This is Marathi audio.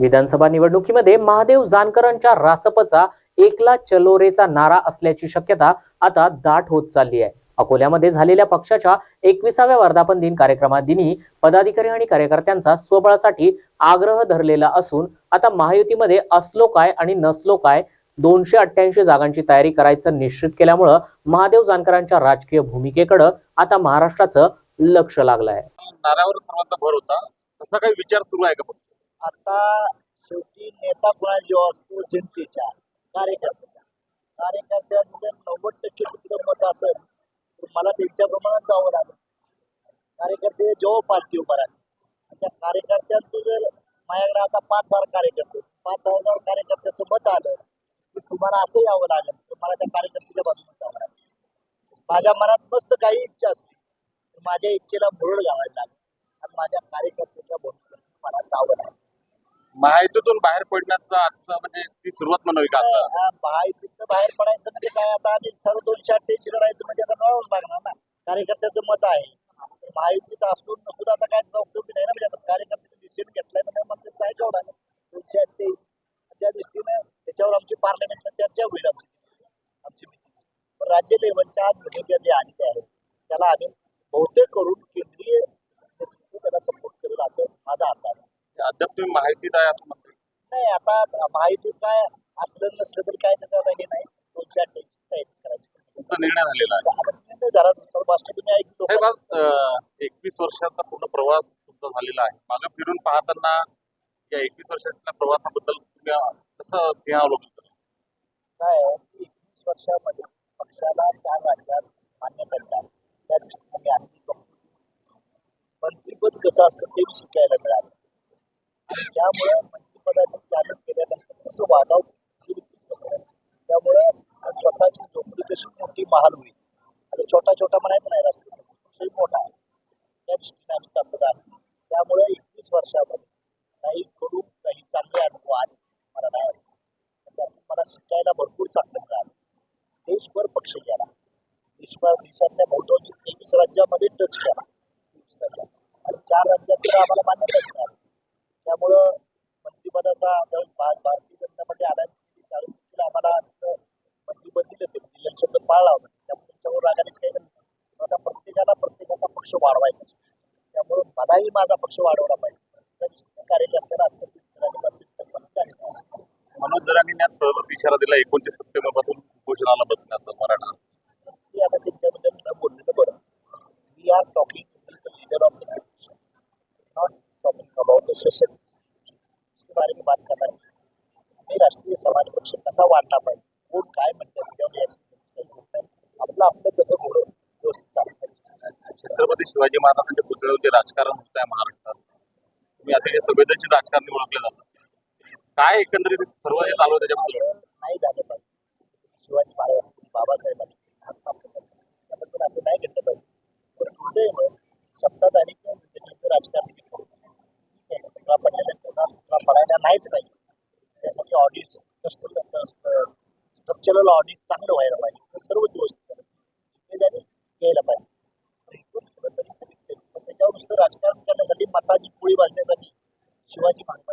विधानसभा निवडणुकीमध्ये महादेव जानकरांच्या रासपचा एकला चलोरेचा नारा असल्याची शक्यता आता दाट होत चालली आहे. अकोल्यामध्ये झालेल्या पक्षाच्या एकविसाव्या वर्धापन दिन कार्यक्रमात दिनी पदाधिकारी आणि कार्यकर्त्यांचा स्वबळासाठी आग्रह धरलेला असून आता महायुतीमध्ये असलो काय आणि नसलो काय दोनशे अठ्ठ्याऐंशी जागांची तयारी करायचं निश्चित केल्यामुळं महादेव जानकरांच्या राजकीय भूमिकेकडं आता महाराष्ट्राचं लक्ष लागलं आहे. नाऱ्यावर सर्वांचा भर होता. तसा काही विचार सुरू आहे का आता शेवटी नेता कोणा जो असतो जनतेच्या कार्यकर्त्याच्या कार्यकर्त्यांमध्ये नव्वद टक्के कुठलं मत असेल तर मला त्यांच्या प्रमाणात जावं लागेल. कार्यकर्ते जेव्हा पार्टी उभा राहते त्या कार्यकर्त्यांचं जर माझ्याकडे आता पाच हजार कार्यकर्ते पाच हजार कार्यकर्त्याचं मत आलं की तुम्हाला असं यावं लागेल तर मला त्या कार्यकर्त्याच्या बाजूने जावं लागेल. माझ्या मनात मस्त काही इच्छा असते तर माझ्या इच्छेला मुरड घालायला लागेल. आणि माझ्या कार्यकर्त्याच्या भूमिकेत मला जावं लागेल. महायुतीतून बाहेर पडण्याचा आजचा म्हणजे ती सुरुवात म्हणावी का आता? हा, महायुतीतनं बाहेर पडायचं म्हणजे काय? आता आम्ही सर्व दोनशे अठ्ठ्याऐंशी लढायचं म्हणजे आता लढावंच लागणार ना. कार्यकर्त्याचं मत आहे. तर महायुतीत असून सुद्धा आता काय उपयोगी नाही ना म्हणजे आता कार्यकर्त्याचं डिसिजन घेतलाय म्हणजे मग ते जायचं लागेल दोनशे अठ्ठ्याऐंशी त्या दृष्टीने त्याच्यावर आमची पार्लमेंटला चर्चा होईल आमची आमची पण राज्य लेवलच्या आज मिटिंग आली आहे त्याला आम्ही बहुतेक करून केंद्रीय नेतृत्व त्याला सपोर्ट करेल असं माझा अंदाज आहे अद्याप तुम्ही माहितीत आहे असं म्हणते नाही आता महायुतीत काय असलं नसलं तरी काय त्याचं आता हे नाही. दोनशे अठ्ठ्याऐंशी तयारीच करायची तुमचा निर्णय झालेला आहे. आता निर्णय झाला. तुमचा भाषण तुम्ही ऐकलो साहेब आज एकवीस वर्षाचा पूर्ण प्रवास तुमचा झालेला आहे. मागे फिरून पाहताना या एकवीस वर्षाच्या प्रवासाबद्दल तुम्ही कसं ध्यान काय आहे की एकवीस वर्षामध्ये पक्षाला चार राज्यात मान्यता मिळाली त्या दृष्टीने आम्ही बघतो. मंत्रिपद कसं असतं ते मी शिकायला मिळालं. त्यामुळं मंत्रिपदाची तयारी केल्यानंतर कसं वागावं त्यामुळे त्यामुळं स्वतःची झोपडी कशी मोठी महाल होईल? आता छोटा छोटा म्हणायचं नाही राष्ट्रीय सभा. मोठा आहे. त्या दृष्टीने आम्ही चाललो आलो त्यामुळे एकवीस वर्षामध्ये काही करून काही चांगले अनुभव आले मला नाही असं मला शिकायला भरपूर चांगलं मिळालं. देशभर पक्ष गेला. देशभर देशातल्या बहुतांश तेवीस राज्यामध्ये टच केला. आणि चार राज्यात तर आम्हाला मान्यता मिळाली. त्यामुळं मंत्रिपदाचा भारतीय जनता पार्टी आलायन्स आम्हाला मंत्रिपद दिलं ते दिलेला शब्द पाळला होता. त्यामुळे त्यांच्यावर रागानेच काही नाही. आता प्रत्येकाला प्रत्येकाचा पक्ष वाढवायचा त्यामुळं त्यामुळे मलाही माझा पक्ष वाढवला पाहिजे. त्या दृष्टीने चित्र आणि चित्र पण मनोज जरांनी आज प्रगत इशारा दिला. एकोणतीस द सोशल इसके बारे में बात करना है। राष्ट्रीय समाज पक्ष कसा वाढला पाहिजे कोण काय म्हणतात होत. आपलं आपलं कसं चालतं छत्रपती शिवाजी महाराजांच्या पुतळ्यावरती राजकारण होत आहे महाराष्ट्रात. तुम्ही अतिशय संवेदनशील राजकारणी ओळखले जातात. काय एकंदरीत सर्व जे चालू त्याच्याबद्दल नाही झालं पाहिजे. शिवाजी महाराज असतील बाबासाहेब असतील त्याबद्दल असं नाही घडलं पाहिजे. पण दुर्दैव शब्दात आणि राजकारण नाहीच पाहिजे. त्यासाठी ऑडिट स्ट्रक्चरल ऑडिट चांगलं व्हायला पाहिजे. सर्व दिवस जिम्मेदारी घ्यायला पाहिजे. पण त्याच्यावर नुसतं राजकारण करण्यासाठी मताची पोळी भाजण्यासाठी शिवाजी महाराज